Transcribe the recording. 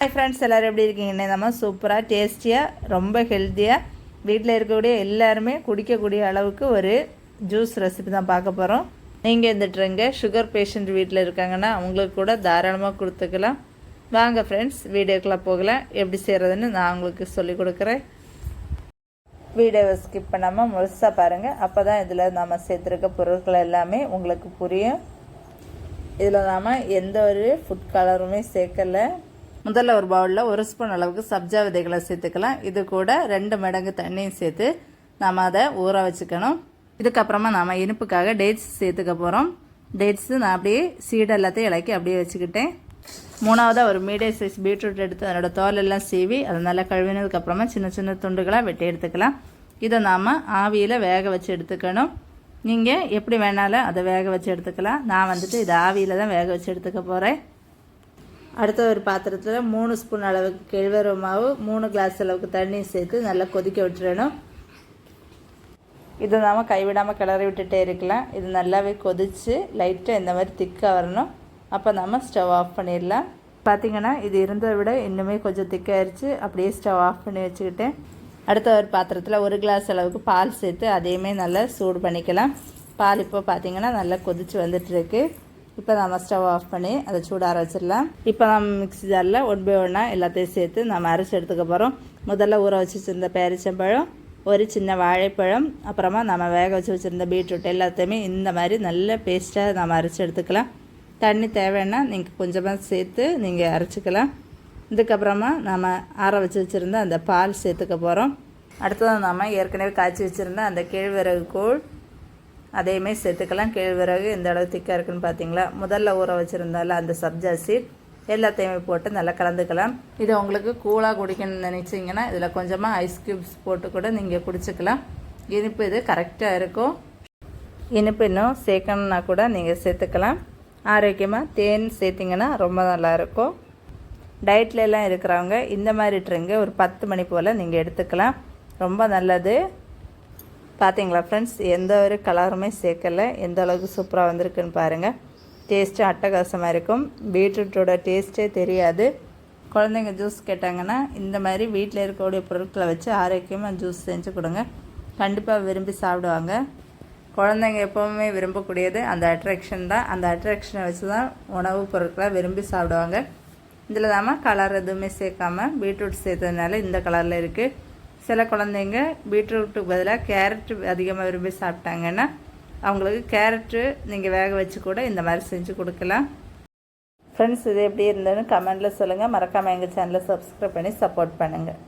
Hi friends எல்லோரும் எப்படி இருக்கீங்க? நம்ம சூப்பராக டேஸ்டியாக ரொம்ப ஹெல்த்தியாக வீட்டில் இருக்கக்கூடிய எல்லாருமே குடிக்கக்கூடிய அளவுக்கு ஒரு ஜூஸ் ரெசிபி தான் பார்க்க போகிறோம் நீங்கள் இந்த ட்ரிங்கை சுகர் பேஷண்ட் வீட்டில் இருக்காங்கன்னா அவங்களுக்கு கூட தாராளமாக கொடுத்துக்கலாம். வாங்க ஃப்ரெண்ட்ஸ் வீடியோக்கெலாம் போகலாம். எப்படி செய்கிறதுன்னு நான் உங்களுக்கு சொல்லிக் கொடுக்குறேன். வீடியோவை ஸ்கிப் பண்ணாமல் முழுசாக பாருங்கள் அப்போ தான் இதில் நம்ம சேர்த்துருக்க பொருட்கள் எல்லாமே உங்களுக்கு புரியும். இதில் நாம் எந்த ஒரு ஃபுட் கலருமே சேர்க்கலை. முதல்ல ஒரு பவுலில் ஒரு ஸ்பூன் அளவுக்கு சப்ஜா விதைகளை சேர்த்துக்கலாம். இது கூட ரெண்டு மடங்கு தண்ணியும் சேர்த்து நாம் அதை ஊற வச்சுக்கணும். இதுக்கப்புறமா நாம் இனிப்புக்காக டேட்ஸ் சேர்த்துக்க போகிறோம் டேட்ஸு நான் அப்படியே சீடு எல்லாத்தையும் இலக்கி அப்படியே வச்சுக்கிட்டேன். மூணாவதாக ஒரு மீடியம் சைஸ் பீட்ரூட் எடுத்து அதனோட தோல் எல்லாம் சீவி அதை நல்லா கழுவினதுக்கப்புறமா சின்ன சின்ன துண்டுகளாக வெட்டி எடுத்துக்கலாம். இதை நாம் ஆவியில் வேக வச்சு எடுத்துக்கணும். நீங்கள் எப்படி வேணாலும் அதை வேக வச்சு எடுத்துக்கலாம். நான் வந்துட்டு இதை ஆவியில் தான் வேக வச்சு எடுத்துக்க போகிறேன் அடுத்த ஒரு பாத்திரத்தில் மூணு ஸ்பூன் அளவுக்கு கேழ்வரகு மாவு மூணு கிளாஸ் அளவுக்கு தண்ணி சேர்த்து நல்லா கொதிக்க விட்டுறணும். இதை நாம் கைவிடாமல் கிளறி விட்டுட்டே இருக்கலாம். இது நல்லாவே கொதித்து லைட்டாக இந்த மாதிரி திக்காக வரணும். அப்போ நம்ம ஸ்டவ் ஆஃப் பண்ணிடலாம். பார்த்திங்கன்னா இது இருந்ததை விட இன்னுமே கொஞ்சம் திக்காயிருச்சு அப்படியே ஸ்டவ் ஆஃப் பண்ணி வச்சுக்கிட்டேன். அடுத்த ஒரு பாத்திரத்தில் ஒரு கிளாஸ் அளவுக்கு பால் சேர்த்து அதையுமே நல்லா சூடு பண்ணிக்கலாம். பால் இப்போ பார்த்திங்கன்னா நல்லா கொதித்து வந்துட்டுருக்கு இப்போ நம்ம ஸ்டவ் ஆஃப் பண்ணி அதை சூடார வச்சிடலாம். இப்போ நம்ம மிக்ஸி ஜாரில் ஒன் பை ஒன்னாக எல்லாத்தையும் சேர்த்து நம்ம அரைச்சி எடுத்துக்க போகிறோம் முதல்ல ஊற வச்சு வச்சுருந்த பேரிச்சம்பழம் ஒரு சின்ன வாழைப்பழம் அப்புறமா நம்ம வேக வச்சு வச்சுருந்த பீட்ரூட் எல்லாத்தையுமே இந்த மாதிரி நல்ல பேஸ்ட்டாக நம்ம அரைச்சி எடுத்துக்கலாம். தண்ணி தேவைன்னா நீங்கள் கொஞ்சமாக சேர்த்து நீங்கள் அரைச்சிக்கலாம். இதுக்கப்புறமா நம்ம ஆற வச்சு வச்சுருந்த அந்த பால் சேர்த்துக்க போகிறோம் அடுத்தது நம்ம ஏற்கனவே காய்ச்சி வச்சுருந்த அந்த கேழ்வரகு கூழ் அதையுமே சேர்த்துக்கலாம். கேழ்வரகு எந்த அளவு திக்காக இருக்குன்னு பார்த்தீங்களா முதல்ல ஊற வச்சுருந்தால அந்த சப்ஜா சீட் எல்லாத்தையுமே போட்டு நல்லா கலந்துக்கலாம். இது உங்களுக்கு கூலாக குடிக்கணும்னு நினச்சிங்கன்னா இதில் கொஞ்சமாக ஐஸ் க்யூப்ஸ் போட்டு கூட நீங்கள் குடிச்சிக்கலாம். இனிப்பு இது கரெக்டாக இருக்கும். இனிப்பு இன்னும் சேர்க்கணுன்னா கூட நீங்கள் சேர்த்துக்கலாம். ஆரோக்கியமாக தேன் சேர்த்திங்கன்னா ரொம்ப நல்லாயிருக்கும் டயட்லலாம் இருக்கிறவங்க இந்த மாதிரி ட்ரிங்கை ஒரு பத்து மணி போல் நீங்கள் எடுத்துக்கலாம். ரொம்ப நல்லது. பார்த்தீங்களா ஃப்ரெண்ட்ஸ் எந்த ஒரு கலருமே சேர்க்கலை. எந்த அளவுக்கு சூப்பராக வந்திருக்குன்னு பாருங்கள் டேஸ்ட்டு அட்டகாசமாக இருக்கும். பீட்ரூட்டோட டேஸ்ட்டே தெரியாது. குழந்தைங்க ஜூஸ் கேட்டாங்கன்னா இந்த மாதிரி வீட்டில் இருக்கக்கூடிய பொருட்களை வச்சு ஆரோக்கியமாக ஜூஸ் செஞ்சு கொடுங்க. கண்டிப்பாக விரும்பி சாப்பிடுவாங்க. குழந்தைங்க எப்போவுமே விரும்பக்கூடியது அந்த அட்ராக்ஷன் தான். அந்த அட்ராக்ஷனை வச்சு தான் உணவுப் பொருட்களை விரும்பி சாப்பிடுவாங்க. இதில் தாமல் கலர் எதுவுமே சேர்க்காமல் பீட்ரூட் சேர்த்ததுனால இந்த கலரில் இருக்குது சில குழந்தைங்க பீட்ரூட்டுக்கு பதிலாக கேரட் அதிகமாக விரும்பி சாப்பிட்டாங்கன்னா அவங்களுக்கு கேரட்டு நீங்கள் வேக வச்சு கூட இந்த மாதிரி செஞ்சு கொடுக்கலாம். ஃப்ரெண்ட்ஸ் இது எப்படி இருந்ததுன்னு கமெண்டில் சொல்லுங்கள் மறக்காமல் எங்கள் சேனலை சப்ஸ்கிரைப் பண்ணி சப்போர்ட் பண்ணுங்கள்